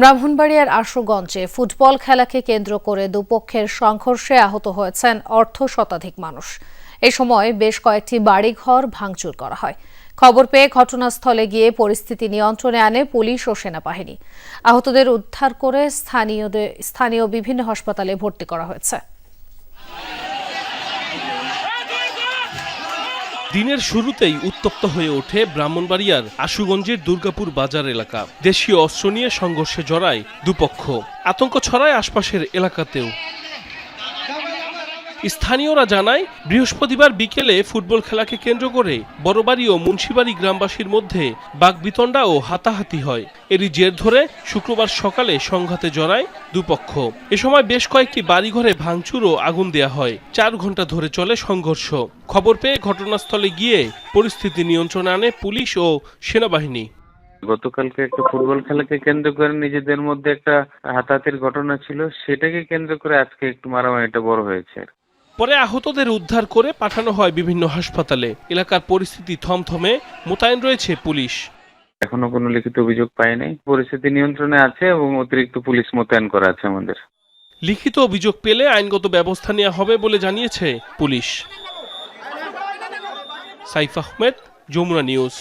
ব্রাহ্মণবাড়িয়ার আশুগঞ্জে ফুটবল খেলাকে কেন্দ্র করে দুপক্ষের সংঘর্ষে আহত হয়েছেন অর্ধ শতাধিক মানুষ। এ সময় বেশ কয়েকটি বাড়িঘর ভাঙচুর করা হয়। খবর পেয়ে ঘটনাস্থলে গিয়ে পরিস্থিতি নিয়ন্ত্রণে আনে পুলিশ ও সেনাবাহিনী। আহতদের উদ্ধার করে স্থানীয়দের স্থানীয় বিভিন্ন হাসপাতালে ভর্তি করা হয়েছে। দিনের শুরুতেই উত্তপ্ত হয়ে ওঠে ব্রাহ্মণবাড়িয়ার আশুগঞ্জের দুর্গাপুর বাজার এলাকা। দেশীয় অস্ত্র নিয়ে সংঘর্ষে জড়ায় দুপক্ষ। আতঙ্ক ছড়ায় আশপাশের এলাকাতেও। স্থানীয়রা জানায়, বৃহস্পতিবার বিকেলে ফুটবল খেলাকে কেন্দ্র করে বড়বাড়ি ও মুন্সিবাড়ি গ্রামবাসীর মধ্যে বাগবিতণ্ডা ও হাতাহাতি হয়। এরই জের ধরে শুক্রবার সকালে সংঘাতে জড়ায় দুপক্ষ। এ সময় বেশ কয়েকটি বাড়িঘরে ভাঙচুর ও আগুন দেয়া হয়। চার ঘণ্টা ধরে চলে সংঘর্ষ। খবর পেয়ে ঘটনাস্থলে গিয়ে পরিস্থিতি নিয়ন্ত্রণে আনে পুলিশ ও সেনাবাহিনী। গতকালকে একটা ফুটবল খেলাকে কেন্দ্র করে নিজেদের মধ্যে একটা হাতাহাতির ঘটনা ছিল। সেটাকে কেন্দ্র করে আজকে একটু মারামারিটা বড় হয়েছে। পরে আহতদের উদ্ধার করে পাঠানো হয় বিভিন্ন হাসপাতালে। এলাকার পরিস্থিতি থমথমে মোতায়েন রয়েছে পুলিশ। এখনও কোনো লিখিত অভিযোগ পাই নাই। পরিস্থিতি নিয়ন্ত্রণে আছে এবং অতিরিক্ত পুলিশ মোতায়েন করা আছে আমাদের। লিখিত অভিযোগ পেলে আইনগত ব্যবস্থা নেওয়া হবে বলে জানিয়েছে পুলিশ। সাইফ আহমেদ যমুনা নিউজ।